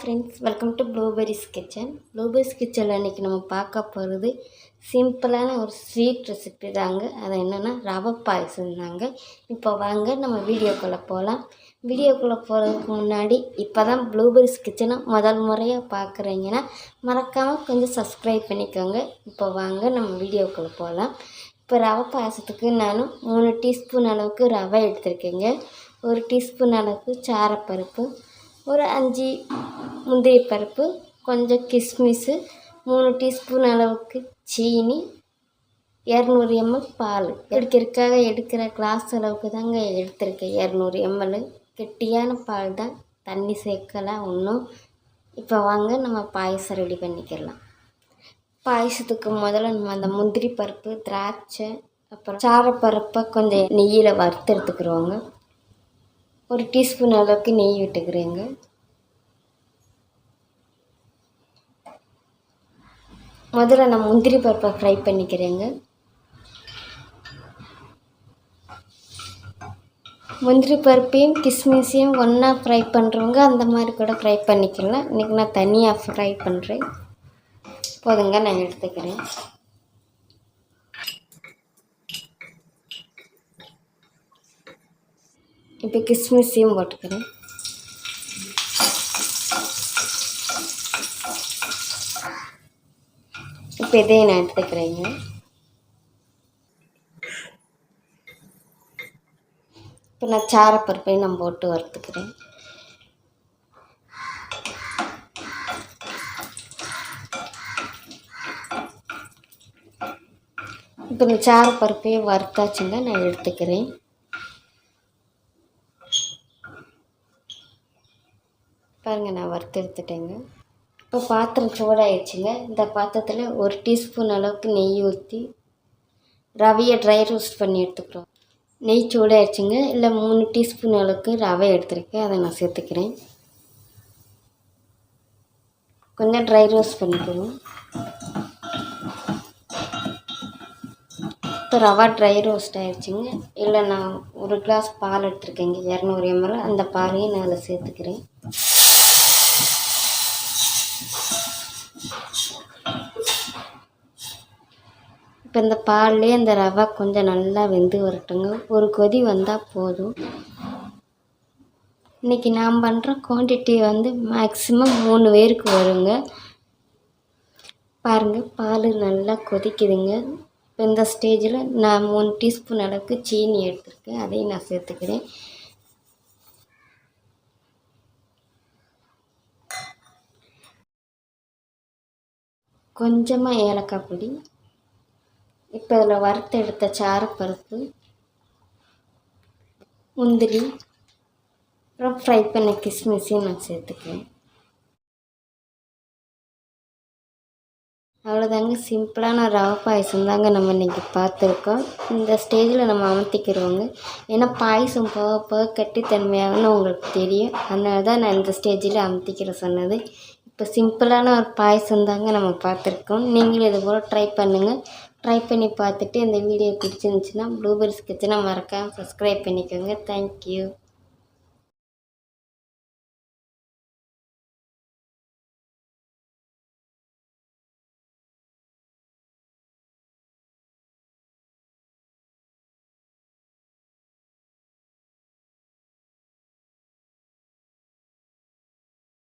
Friends welcome to blueberries kitchen blueberries கிச்சனில் இன்றைக்கி நம்ம பார்க்க போகிறது சிம்பிளான ஒரு ஸ்வீட் ரெசிபி தாங்க. அது என்னென்னா ரவை பாயசம் தாங்க. இப்போ வாங்க நம்ம வீடியோக்குள்ளே போகலாம் வீடியோக்குள்ளே போகிறதுக்கு முன்னாடி இப்போ தான் ப்ளூபெரிஸ் கிச்சனை முதல் முறையாக பார்க்குறீங்கன்னா மறக்காமல் கொஞ்சம் சப்ஸ்கிரைப் பண்ணிக்கோங்க. இப்போ வாங்க நம்ம வீடியோக்குள்ளே போகலாம் இப்போ ரவை பாயசத்துக்கு நான் மூணு டீஸ்பூன் அளவுக்கு ரவை எடுத்திருக்கேங்க. ஒரு டீஸ்பூன் அளவுக்கு சாரப்பருப்பு ஒரு அஞ்சு முந்திரி பருப்பு கொஞ்சம் கிஸ்மிஸ்ஸு மூணு டீஸ்பூன் அளவுக்கு சீனி இரநூறு எம்எல் பால். எடுக்கிறதுக்காக எடுக்கிற கிளாஸ் அளவுக்கு தாங்க எடுத்திருக்கேன். இரநூறு எம்எல். கெட்டியான பால் தான். தண்ணி சேர்க்கலாம் ஒன்றும் இப்போ வாங்க நம்ம பாயசம் ரெடி பண்ணிக்கலாம் பாயசத்துக்கு முதல்ல நம்ம அந்த முந்திரி பருப்பு திராட்சை அப்புறம் சாரப்பருப்பை கொஞ்சம் நெய்யில் வறுத்து எடுத்துக்கிறோங்க ஒரு டீஸ்பூன் அளவுக்கு நெய் விட்டுக்கிறேங்க. முதல்ல நான் முந்திரி பருப்பை ஃப்ரை பண்ணிக்கிறேங்க. முந்திரி பருப்பையும் கிஸ்மிஸையும் ஒன்றா ஃப்ரை பண்ணுறவங்க அந்த மாதிரி கூட ஃப்ரை பண்ணிக்கலாம். இன்றைக்கி நான் தனியாக ஃப்ரை பண்ணுறேன் போதுங்க நான் எடுத்துக்கிறேன். இப்போ கிஸ்மிஸையும் போட்டுக்கிறேன். இப்போ இதை நான் எடுத்துக்கிறேங்க. இப்போ நான் சாரப்பருப்பையும் நான் போட்டு வறுத்துக்கிறேன். இப்போ இந்த சாரப்பருப்பையும் வறுத்தாச்சுங்க நான் எடுத்துக்கிறேன். பாருங்கள் நான் வறுத்து எடுத்துட்டேங்க. இப்போ பாத்திரம் சூடாயிடுச்சுங்க. இந்த பாத்திரத்தில் ஒரு டீஸ்பூன் அளவுக்கு நெய் ஊற்றி ரவையை ட்ரை ரோஸ்ட் பண்ணி எடுத்துக்கிறோம். நெய் சூடாயிடுச்சுங்க. இல்லை மூணு டீஸ்பூன் அளவுக்கு ரவை எடுத்துருக்கேன். அதை நான் சேர்த்துக்கிறேன். கொஞ்சம் ட்ரை ரோஸ்ட் பண்ணிக்கணும் இப்போ ரவா ட்ரை ரோஸ்ட் ஆயிடுச்சுங்க. இல்லை நான் ஒரு கிளாஸ் பால் எடுத்துருக்கேங்க இரநூறு எம்எல் அந்த பாலையும் நான் அதில் சேர்த்துக்கிறேன். இப்போ இந்த பால்லே இந்த ரவை கொஞ்சம் நல்லா வெந்து வரட்டுங்க. ஒரு கொதி வந்தால் போதும். இன்றைக்கி நான் பண்ணுற குவான்டிட்டி வந்து மேக்ஸிமம் மூணு பேருக்கு வருங்க. பாருங்கள் பால் நல்லா கொதிக்குதுங்க. இப்போ இந்த ஸ்டேஜில் நான் மூணு டீஸ்பூன் அளவுக்கு சீனி எடுத்துருக்கேன். அதையும் நான் சேர்த்துக்கிறேன். கொஞ்சமாக ஏலக்காய் பொடி இப்போ இதில் வறுத்து எடுத்த சாரப்பருப்பு முந்திரி அப்புறம் ஃப்ரை பண்ண கிஸ்மிஸையும் நான் சேர்த்துக்கிறேன் அவ்வளோதாங்க சிம்பிளான ரவை பாயசம் தாங்க நம்ம இன்றைக்கி பார்த்துருக்கோம். இந்த ஸ்டேஜில் நம்ம அமர்த்திக்கிறவங்க ஏன்னா பாயசம் போக போக கட்டித்தன்மையாகனு உங்களுக்கு தெரியும். அதனால தான் நான் இந்த ஸ்டேஜில் அமர்த்திக்கிற சொன்னது. இப்போ சிம்பிளான ஒரு பாயசம் தாங்க நம்ம பார்த்துருக்கோம். நீங்களும் இது போல் ட்ரை பண்ணுங்கள் ட்ரை பண்ணி பார்த்துட்டு இந்த வீடியோ பிடிச்சிருந்துச்சின்னா ப்ளூபெர்ஸ் கிச்சனை மறக்காமல் சப்ஸ்கிரைப் பண்ணிக்கோங்க. தேங்க்யூ